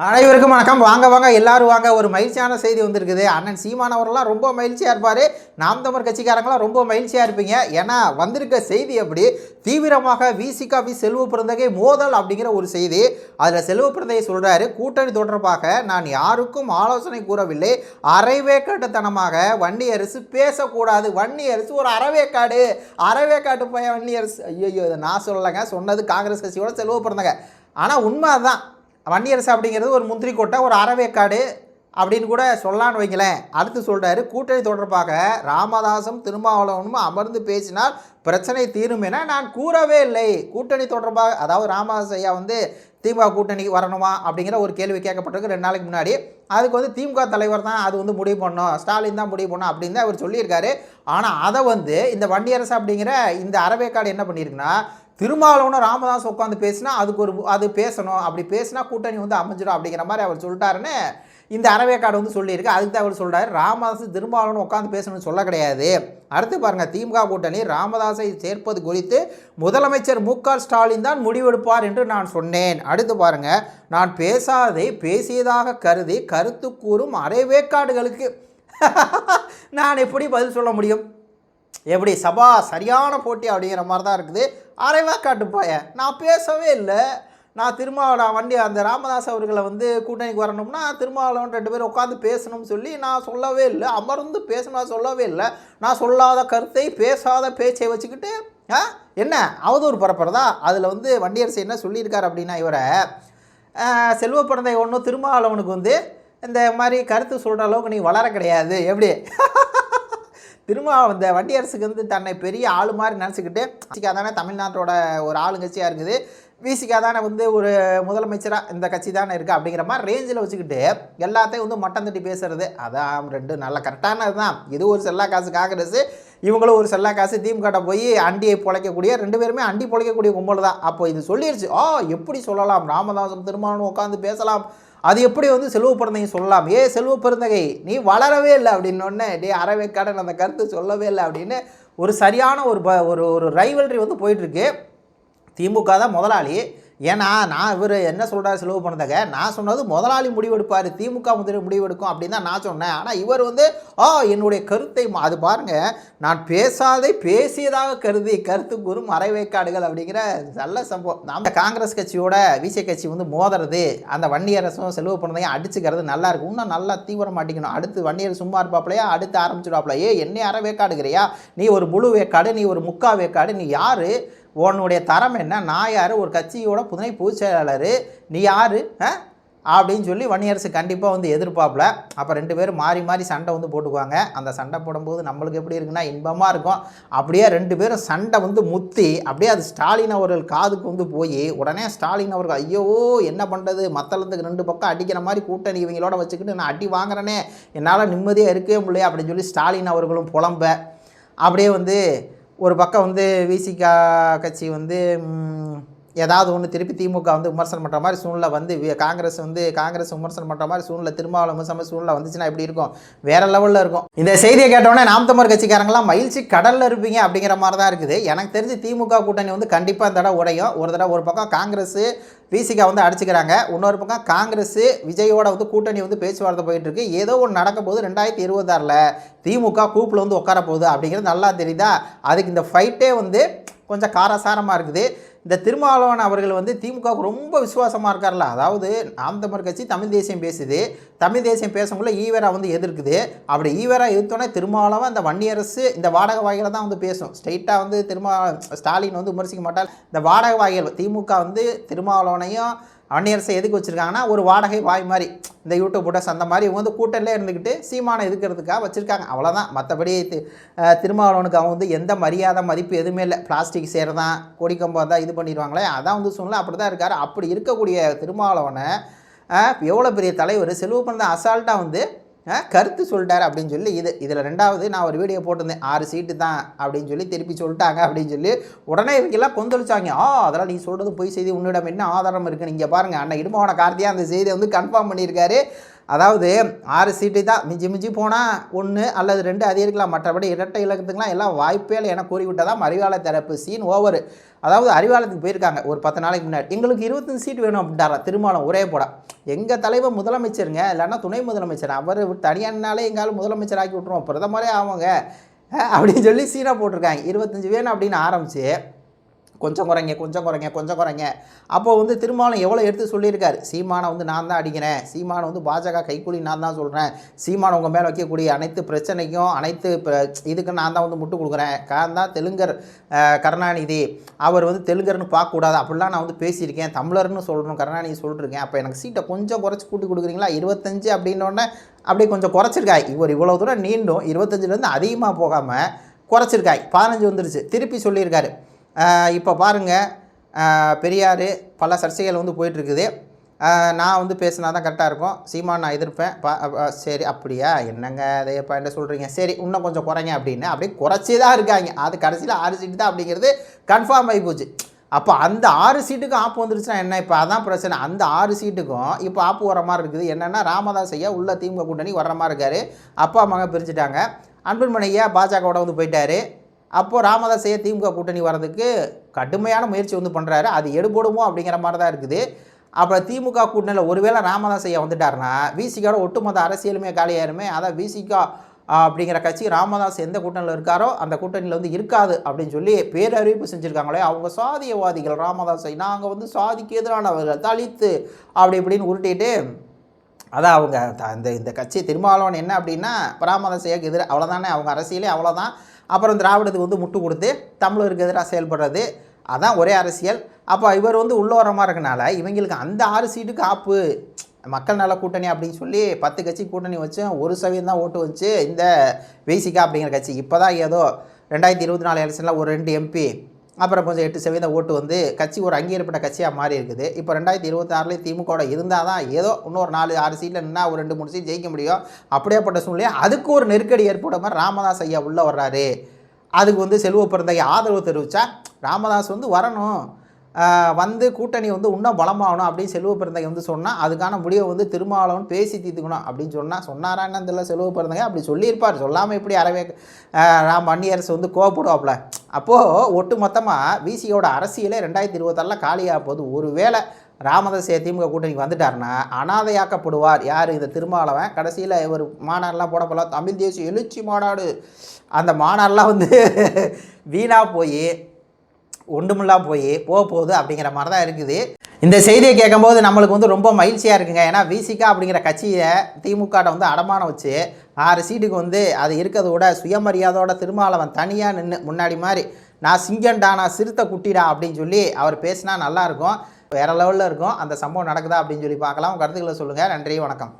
அனைவருக்கும் வணக்கம். வாங்க வாங்க. எல்லாரும் வாங்க. ஒரு மகிழ்ச்சியான செய்தி வந்திருக்குது. அண்ணன் சீமான் அவர்கள்லாம் ரொம்ப மகிழ்ச்சியாக இருப்பார். நாம் தமிழ் கட்சிக்காரங்களாம் ரொம்ப மகிழ்ச்சியாக இருப்பீங்க. ஏன்னா வந்திருக்க செய்தி அப்படி தீவிரமாக விசிகா வி செல்வ பிறந்தகை மோதல் அப்படிங்கிற ஒரு செய்தி. அதில் செல்வ பிறந்தகை சொல்கிறாரு கூட்டணி தொடர்பாக நான் யாருக்கும் ஆலோசனை கூறவில்லை. அரைவேக்காட்டுத்தனமாக வன்னி அரசு பேசக்கூடாது. வன்னி அரசு ஒரு அறவேக்காடு. அறவேக்காட்டு பையன் வன்னி அரசு. ஐயோ இதை நான் சொல்லலைங்க. சொன்னது காங்கிரஸ் கட்சியோட செல்வ பிறந்தங்க ஆனால் உண்மை அதுதான் வன்னியரசு அப்படிங்கிறது ஒரு முந்திரி கோட்டை ஒரு அறவேக்காடு அப்படின்னு கூட சொல்லலான்னு வைங்களேன். அடுத்து சொல்கிறாரு கூட்டணி தொடர்பாக ராமதாசும் திருமாவளவனும் அமர்ந்து பேசினால் பிரச்சனை தீரும் என நான் கூறவே இல்லை. கூட்டணி தொடர்பாக அதாவது ராமதாஸ் ஐயா வந்து திமுக கூட்டணிக்கு வரணுமா அப்படிங்கிற ஒரு கேள்வி கேட்கப்பட்டிருக்கு ரெண்டு நாளைக்கு முன்னாடி. அதுக்கு வந்து திமுக தலைவர் தான் அது வந்து முடிவு பண்ணணும். ஸ்டாலின் தான் முடிவு பண்ணணும் அப்படின்னு தான் அவர் சொல்லியிருக்காரு. ஆனால் அதை வந்து இந்த வண்டியரசு அப்படிங்கிற இந்த அறவேக்காடு என்ன பண்ணியிருக்குன்னா திருமாவளவன ராமதாஸ் உட்காந்து பேசினா அதுக்கு ஒரு அது பேசணும். அப்படி பேசினா கூட்டணி வந்து அமைஞ்சிடும் அப்படிங்கிற மாதிரி அவர் சொல்லிட்டாருன்னு இந்த அறவேக்காடு வந்து சொல்லியிருக்கு. அதுக்கு தான் அவர் சொல்கிறாரு ராமதாஸ் திருமாவளவன் உட்காந்து பேசணும்னு சொல்ல கிடையாது. அடுத்து பாருங்கள் திமுக கூட்டணி ராமதாஸை சேர்ப்பது குறித்து முதலமைச்சர் மு ஸ்டாலின் தான் முடிவெடுப்பார் என்று நான் சொன்னேன். அடுத்து பாருங்கள் நான் பேசாதே பேசியதாக கருதி கருத்து கூறும் அரைவேக்காடுகளுக்கு நான் எப்படி பதில் சொல்ல முடியும்? எப்படி சபா சரியான போட்டி அப்படிங்கிற மாதிரி தான் இருக்குது. அரைவா காட்டுப்பாய நான் பேசவே இல்லை. நான் திருமாவளவன் வண்டி அந்த ராமதாஸ் அவர்களை வந்து கூட்டணிக்கு வரணும்னா திருமாவளவன் ரெண்டு பேரும் உட்காந்து பேசணும்னு சொல்லி நான் சொல்லவே இல்லை. அமர்ந்து பேசணும் சொல்லவே இல்லை. நான் சொல்லாத கருத்தை பேசாத பேச்சை வச்சுக்கிட்டு என்ன? அவதூறு பரப்புறதா? அதில் வந்து வண்டியரசு என்ன சொல்லியிருக்காரு அப்படின்னா இவரை செல்வ பிறந்தை ஒன்றும் திருமாவளவனுக்கு வந்து இந்த மாதிரி கருத்து சொல்கிற அளவுக்கு நீ வளர கிடையாது. எப்படி? திரும்ப இந்த வண்டியரசுக்கு வந்து தன்னை பெரிய ஆள் மாதிரி நினச்சிக்கிட்டு விசிகா தானே தமிழ்நாட்டோட ஒரு ஆளுங்கட்சியாக இருக்குது. விசிகா தானே வந்து ஒரு முதலமைச்சராக இந்த கட்சி தானே இருக்குது அப்படிங்கிற மாதிரி ரேஞ்சில் வச்சுக்கிட்டு எல்லாத்தையும் வந்து மட்டம் தட்டி பேசுறது. அதான் ரெண்டு நல்ல கரெக்டானது தான் இது ஒரு செல்லா காசு காங்கிரஸ் இவங்களும் ஒரு செல்லா காசு திமுகட்ட போய் அண்டியை பொழைக்கக்கூடிய ரெண்டு பேருமே அண்டி பொழைக்கக்கூடிய கும்பல் தான் அப்போ இது சொல்லிடுச்சு ஆ எப்படி சொல்லலாம்? ராமதாசம் திருமணம் உட்காந்து பேசலாம். அது எப்படி வந்து செல்வ பிறந்தகை சொல்லலாம்? ஏ செல்வ பிறந்தகை நீ வளரவே இல்லை அப்படின்னொடனே டே அறவேக்காடன் அந்த கருத்து சொல்லவே இல்லை அப்படின்னு ஒரு சரியான ஒரு ப ஒரு ஒரு ரைவல்ரி வந்து போயிட்டுருக்கு. திமுக தான் முதலாளி. ஏன்னா நான் இவர் என்ன சொல்கிறார் செலவு பண்ணதாக? நான் சொன்னது முதலாளி முடிவெடுப்பார் திமுக முதலில் முடிவெடுக்கும் அப்படின்னு தான் நான் சொன்னேன். ஆனால் இவர் வந்து ஆ என்னுடைய கருத்தை அது பாருங்கள் நான் பேசாதே பேசியதாக கருதி கருத்து கூறும் மறைவேக்காடுகள் அப்படிங்கிற நல்ல சம்பவம். நம்ம காங்கிரஸ் கட்சியோட விசே கட்சி வந்து மோதுறது அந்த வன்னியரசும் செலவு பண்ணதையும் அடிச்சுக்கிறது நல்லா இருக்கும். இன்னும் நல்லா தீவிரம் மாட்டிக்கணும். அடுத்து வன்னியர் சும்மா இருப்பாப்லையா அடுத்து ஆரம்பிச்சிடுவாப்ல ஏ என்னை அரை வேக்காடுகிறியா நீ ஒரு முழு வேக்காடு நீ ஒரு முக்கா வேக்காடு நீ யார்? உன்னுடைய தரம் என்ன? நான் யார்? ஒரு கட்சியோட புதுனை பொதுச் செயலாளர். நீ யார்? அப்படின்னு சொல்லி வன்னியரசு கண்டிப்பாக வந்து எதிர்பார்ப்பில் அப்போ ரெண்டு பேரும் மாறி மாறி சண்டை வந்து போட்டுக்குவாங்க. அந்த சண்டை போடும்போது நம்மளுக்கு எப்படி இருக்குன்னா இன்பமாக இருக்கும். அப்படியே ரெண்டு பேரும் சண்டை வந்து முத்தி அப்படியே அது ஸ்டாலின் அவர்கள் காதுக்கு வந்து போய் உடனே ஸ்டாலின் அவர்கள் ஐயோ என்ன பண்ணுறது மத்தளத்துக்கு ரெண்டு பக்கம் அடிக்கிற மாதிரி கூட்டணி இவங்களோட வச்சுக்கிட்டு நான் அடி வாங்குறேனே. என்னால் நிம்மதியாக இருக்கவே முடியல அப்படின்னு சொல்லி ஸ்டாலின் அவர்களும் புலம்ப. அப்படியே வந்து ஒரு பக்கம் வந்து விசிகா கட்சி வந்து ம், ஏதாவது ஒன்று திருப்பி திமுக வந்து விமர்சனம் பண்ணுற மாதிரி சூழ்நிலை வந்து காங்கிரஸ் வந்து காங்கிரஸ் விமர்சனம் பண்ணுற மாதிரி சூழ்நிலை திருமாவளவன் விமர்சனம் சூழ்நிலை வந்துச்சுன்னா எப்படி இருக்கும்? வேற லெவலில் இருக்கும். இந்த செய்தியை கேட்டோடனே நாம் தமிழ் கட்சிக்காரங்களாம் மகிழ்ச்சி கடலில் இருப்பீங்க அப்படிங்கிற மாதிரி தான் இருக்குது. எனக்கு தெரிஞ்சு திமுக கூட்டணி வந்து கண்டிப்பாக இந்த தடவை உடையும். ஒரு தடவை ஒரு பக்கம் காங்கிரஸ் விசிகா வந்து அடிச்சுக்கிறாங்க. இன்னொரு பக்கம் காங்கிரஸ் விஜயோட வந்து கூட்டணி வந்து பேச்சுவார்த்தை போயிட்டு இருக்கு ஏதோ ஒன்று நடக்க போது ரெண்டாயிரத்தி இருபத்தாறில். திமுக கூப்பில் வந்து உட்கார போகுது அப்படிங்கிறது நல்லா தெரியுதா? அதுக்கு இந்த ஃபைட்டே வந்து கொஞ்சம் காரசாரமாக இருக்குது. இந்த திருமாவளவன் அவர்கள் வந்து திமுகவுக்கு ரொம்ப விசுவாசமாக இருக்கார்ல. அதாவது நாம் தமிழ் கட்சி தமிழ் தேசியம் பேசுது. தமிழ் தேசியம் பேசக்குள்ளே ஈவேரா வந்து எதிர்க்குது. அப்படி ஈவேரா எதிர்த்தோன்னே திருமாவளவன் அந்த வன்னியரசு இந்த வாடகை வாயில் தான் வந்து பேசும். ஸ்ட்ரைட்டாக வந்து திருமா ஸ்டாலின் வந்து விமர்சிக்க மாட்டார். இந்த வாடகை வாயில் திமுக வந்து திருமாவளவனையும் வன்னியரசை எதுக்கு வச்சுருக்காங்கன்னா ஒரு வாடகை வாய் மாதிரி இந்த யூடியூப் போட்டஸ் அந்த மாதிரி இவங்க வந்து கூட்டணிலே இருந்துக்கிட்டு சீமானை எதுக்கிறதுக்காக வச்சுருக்காங்க. அவ்வளோதான் மற்றபடி தி- திருமாவளவனுக்கு அவன் வந்து எந்த மரியாதை மதிப்பு எதுவுமே இல்லை. பிளாஸ்டிக் சேரதான் கொடிக்கம்பம் தான் இது பண்ணிடுவாங்களே அதான் வந்து சூழ்நிலை. அப்படி தான் இருக்கார். அப்படி இருக்கக்கூடிய திருமாவளவனை எவ்வளோ பெரிய தலைவர் செலவு பண்ண அசால்ட்டாக வந்து கருத்து சொல்லிட்டார் அப்படின்னு சொல்லி இது இதில் ரெண்டாவது நான் ஒரு வீடியோ போட்டிருந்தேன். ஆறு சீட்டு தான் அப்படின்னு சொல்லி திருப்பி சொல்லிட்டாங்க அப்படின்னு சொல்லி உடனே இவங்கெல்லாம் கொந்தளிச்சாங்க. ஆ அதெல்லாம் நீ சொல்கிறது பொய் செய்தி உன்னிடம் என்ன ஆதாரம் இருக்குது நீங்கள் பாருங்கள் அண்ணன் இடுமாவன கார்த்தியாக அந்த செய்தியை வந்து கன்ஃபார்ம் பண்ணியிருக்காரு. அதாவது ஆறு சீட்டு தான் மிஞ்சி மிஞ்சி போனால் ஒன்று அல்லது ரெண்டு அதிகரிக்கலாம். மற்றபடி இரட்டை இலக்கத்துக்குலாம் எல்லாம் வாய்ப்பே இல்லை என கூறிவிட்டதான் அறிவாளர் தரப்பு. Scene over. அதாவது அறிவாளத்துக்கு போயிருக்காங்க ஒரு பத்து நாளைக்கு முன்னாடி. எங்களுக்கு இருபத்தஞ்சு சீட் வேணும் அப்படின்ட்டாரா திருமாவளம் ஒரே போட. எங்கள் தலைவர் முதலமைச்சருங்க இல்லைன்னா துணை முதலமைச்சர். அவர் தனியானாலே எங்காலும் முதலமைச்சர் ஆக்கி விட்ருவோம் பிரதமரே ஆவாங்க. அப்படின்னு சொல்லி சீனாக போட்டிருக்காங்க. இருபத்தஞ்சு வேணும் அப்படின்னு ஆரம்பித்து கொஞ்சம் குறைங்க கொஞ்சம் குறைங்க கொஞ்சம் குறைங்க. அப்போ வந்து திருமாவளம் எவ்வளோ எடுத்து சொல்லியிருக்காரு? சீமானை வந்து நான் தான் அடிக்கிறேன். சீமானை வந்து பாஜக கைக்கூலி நான் தான் சொல்கிறேன் சீமானை உங்கள் மேலே வைக்கக்கூடிய அனைத்து பிரச்சனைக்கும் அனைத்து இதுக்கு நான் தான் வந்து முட்டு கொடுக்குறேன். காரணம் தான் தெலுங்கர் கருணாநிதி. அவர் வந்து தெலுங்கர்னு பார்க்கக்கூடாது. அப்படிலாம் நான் வந்து பேசியிருக்கேன். தமிழர்னு சொல்லணும் கருணாநிதி சொல்லிருக்கேன். அப்போ எனக்கு சீட்டை கொஞ்சம் குறைச்சி கூட்டி கொடுக்குறீங்களா? இருபத்தஞ்சு அப்படின்னோடனே அப்படியே கொஞ்சம் குறைச்சிருக்காய். இவர் இவ்வளோ தூரம் நீண்டும் இருபத்தஞ்சிலேருந்து அதிகமாக போகாமல் குறைச்சிருக்காய். பதினஞ்சு வந்துருச்சு. திருப்பி சொல்லியிருக்காரு. இப்போ பாருங்கள் பெரியார் பல சர்ச்சைகள் வந்து போயிட்டுருக்குது. நான் வந்து பேசினா தான் கரெக்டாக இருக்கும். சீமான் நான் எதிர்ப்பேன். பா சரி அப்படியா? என்னங்க அதையப்பா என்ன சொல்கிறீங்க சரி இன்னும் கொஞ்சம் குறைங்க அப்படின்னு. அப்படியே குறைச்சி தான் இருக்காங்க. அது கடைசியில் ஆறு சீட்டு தான் அப்படிங்கிறது கன்ஃபார்ம் ஆகி போச்சு. அப்போ அந்த ஆறு சீட்டுக்கும் ஆப்பு வந்துருச்சுன்னா என்ன? இப்போ அதான் பிரச்சனை. அந்த ஆறு சீட்டுக்கும் இப்போ ஆப்பு வர மாதிரி இருக்குது. என்னென்னா ராமதாஸ் ஐயா உள்ள திமுக கூட்டணி வர்ற மாதிரி இருக்காரு. அப்பா மக பிரிச்சுட்டாங்க அன்பன்மணி ஐயா பாஜகவோட வந்து போயிட்டாரு. அப்போது ராமதாஸ் ஐயா திமுக கூட்டணி வர்றதுக்கு கடுமையான முயற்சி வந்து பண்ணுறாரு அது எடுபடுமோ அப்படிங்கிற மாதிரி தான் இருக்குது. அப்புறம் திமுக கூட்டணியில் ஒருவேளை ராமதாஸ் ஐயா வந்துட்டாருன்னா விசிகாவோட ஒட்டுமொத்த அரசியலுமே காலியாயிருமே அதான் விசிகா அப்படிங்கிற கட்சி ராமதாஸ் எந்த கூட்டணியில் இருக்காரோ அந்த கூட்டணியில் வந்து இருக்காது அப்படின்னு சொல்லி பேரறிவிப்பு செஞ்சுருக்காங்களே அவங்க சாதியவாதிகள் ராமதாஸை நாங்கள் வந்து சாதிக்கு எதிரானவர்கள் தலித்து அப்படி இப்படின்னு உருட்டிட்டு அதான் அவங்க அந்த இந்த இந்த கட்சி திருமாவளவன் என்ன அப்படின்னா ராமதாஸையாக்கு எதிராக அவ்வளோதானே அவங்க அரசியலே அவ்வளோதான் அப்புறம் திராவிடத்துக்கு வந்து முட்டு கொடுத்து தமிழருக்கு எதிராக செயல்படுறது அதான் ஒரே அரசியல். அப்போ இவர் வந்து உள்ளோரமாக இருக்கனால இவங்களுக்கு அந்த ஆறு சீட்டுக்கு ஆப்பு மக்கள் நல கூட்டணி அப்படின்னு சொல்லி பத்து கட்சி கூட்டணி வச்சு ஒரு சதவீதம் தான் ஓட்டு வச்சு இந்த வேசிகா அப்படிங்கிற கட்சி. இப்போ தான் ஏதோ ரெண்டாயிரத்தி இருபத்தி நாலு எலெக்ஷனில் ஒரு ரெண்டு எம்பி அப்புறம் கொஞ்சம் எட்டு சதவீதம் ஓட்டு வந்து கட்சி ஒரு அங்கீகரிப்பட்ட கட்சியாக மாறி இருக்குது. இப்போ ரெண்டாயிரத்தி இருபத்தாறுல திமுகவோட இருந்தால் தான் ஏதோ இன்னொரு நாலு ஆறு சீட்டில் நின்னா ஒரு ரெண்டு மூணு சீட் ஜெயிக்க முடியும். அப்படியேப்பட்ட சூழ்நிலை அதுக்கு ஒரு நெருக்கடி ஏற்பட மாதிரி ராமதாஸ் ஐயா உள்ளே வர்றாரு. அதுக்கு வந்து செல்வ பிறந்தகை ஆதரவு தெரிவித்தா ராமதாஸ் வந்து வரணும். வந்து கூட்டணி வந்து இன்னும் பலமாகணும் அப்படின்னு செல்வ பிறந்தகை வந்து சொன்னால் அதுக்கான முடிவை வந்து திருமாவளவன் பேசி தீர்த்துக்கணும் அப்படின்னு சொன்னால் சொன்னாரா என்ன தெரியல செல்வ பிறந்தகை அப்படி சொல்லியிருப்பார். சொல்லாமல் எப்படி அறவே ராம் வன்னியரசு வந்து கோவப்படுவாப்புல? அப்போது ஒட்டு மொத்தமாக விசியோட அரசியலே ரெண்டாயிரத்தி இருபத்தாறில் காலியாக போகுது ஒருவேளை ராமதாஸ் திமுக கூட்டணிக்கு வந்துட்டாருன்னா அனாதையாக்கப்படுவார். யார் இந்த திருமாவளவன்? கடைசியில் இவர் மாநாடுலாம் போட போல தமிழ் தேசிய எழுச்சி மாநாடு. அந்த மாநாடுலாம் வந்து வீணாக போய் ஒன்றுமில்லாம் போய் போக போகுது அப்படிங்கிற மாதிரி தான் இருக்குது. இந்த செய்தியை கேட்கும்போது நம்மளுக்கு வந்து ரொம்ப மகிழ்ச்சியாக இருக்குங்க. ஏன்னா விசிகா அப்படிங்கிற கட்சியை திமுகட்ட வந்து அடமானம் வச்சு ஆறு சீட்டுக்கு வந்து அது இருக்கிறத விட சுயமரியாதையோட திருமாவளவன் தனியாக நின்று முன்னாடி மாதிரி நான் சிங்கன்டா நான் சிறுத்தை குட்டிடா அப்படின்னு சொல்லி அவர் பேசினா நல்லாயிருக்கும் வேறு லெவலில் இருக்கும். அந்த சம்பவம் நடக்குதா அப்படின்னு சொல்லி பார்க்கலாம். உங்க கருத்துக்களை சொல்லுங்கள் நன்றி வணக்கம்.